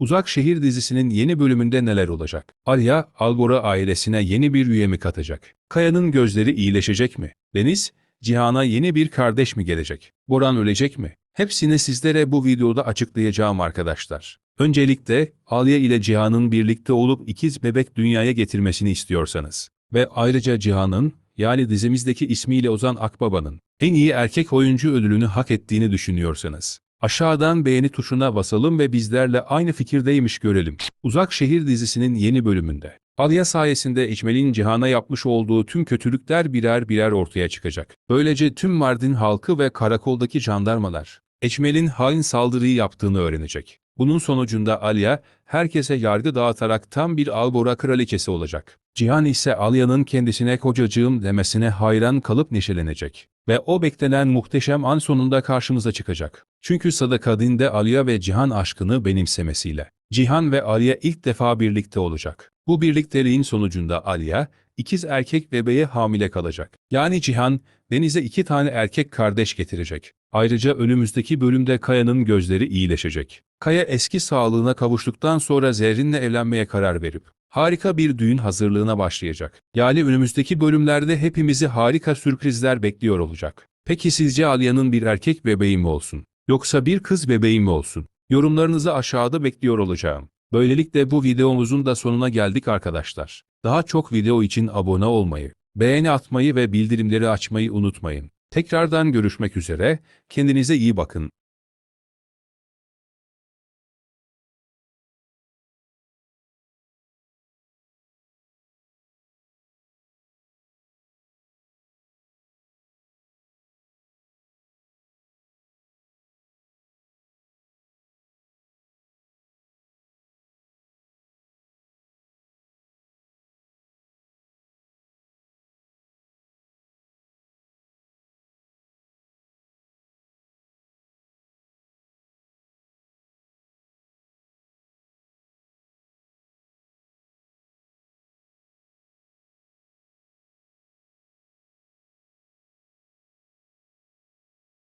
Uzak Şehir dizisinin yeni bölümünde neler olacak? Alya, Albora ailesine yeni bir üye mi katacak? Kaya'nın gözleri iyileşecek mi? Deniz, Cihan'a yeni bir kardeş mi gelecek? Boran ölecek mi? Hepsini sizlere bu videoda açıklayacağım arkadaşlar. Öncelikle Alya ile Cihan'ın birlikte olup ikiz bebek dünyaya getirmesini istiyorsanız ve ayrıca Cihan'ın yani dizimizdeki ismiyle Ozan Akbaba'nın en iyi erkek oyuncu ödülünü hak ettiğini düşünüyorsanız aşağıdan beğeni tuşuna basalım ve bizlerle aynı fikirdeymiş görelim. Uzak Şehir dizisinin yeni bölümünde Alya sayesinde İcmel'in Cihan'a yapmış olduğu tüm kötülükler birer birer ortaya çıkacak. Böylece tüm Mardin halkı ve karakoldaki jandarmalar Eçmel'in hain saldırıyı yaptığını öğrenecek. Bunun sonucunda Alya, herkese yargı dağıtarak tam bir Albora kraliçesi olacak. Cihan ise Alya'nın kendisine kocacığım demesine hayran kalıp neşelenecek. Ve o beklenen muhteşem an sonunda karşımıza çıkacak. Çünkü Sadakadin de Alya ve Cihan aşkını benimsemesiyle. Cihan ve Alya ilk defa birlikte olacak. Bu birlikteliğin sonucunda Alya, ikiz erkek bebeğe hamile kalacak. Yani Cihan, Deniz'e iki tane erkek kardeş getirecek. Ayrıca önümüzdeki bölümde Kaya'nın gözleri iyileşecek. Kaya eski sağlığına kavuştuktan sonra Zerrin'le evlenmeye karar verip harika bir düğün hazırlığına başlayacak. Yani önümüzdeki bölümlerde hepimizi harika sürprizler bekliyor olacak. Peki sizce Alya'nın bir erkek bebeği mi olsun? Yoksa bir kız bebeği mi olsun? Yorumlarınızı aşağıda bekliyor olacağım. Böylelikle bu videomuzun da sonuna geldik arkadaşlar. Daha çok video için abone olmayı, beğeni atmayı ve bildirimleri açmayı unutmayın. Tekrardan görüşmek üzere, kendinize iyi bakın.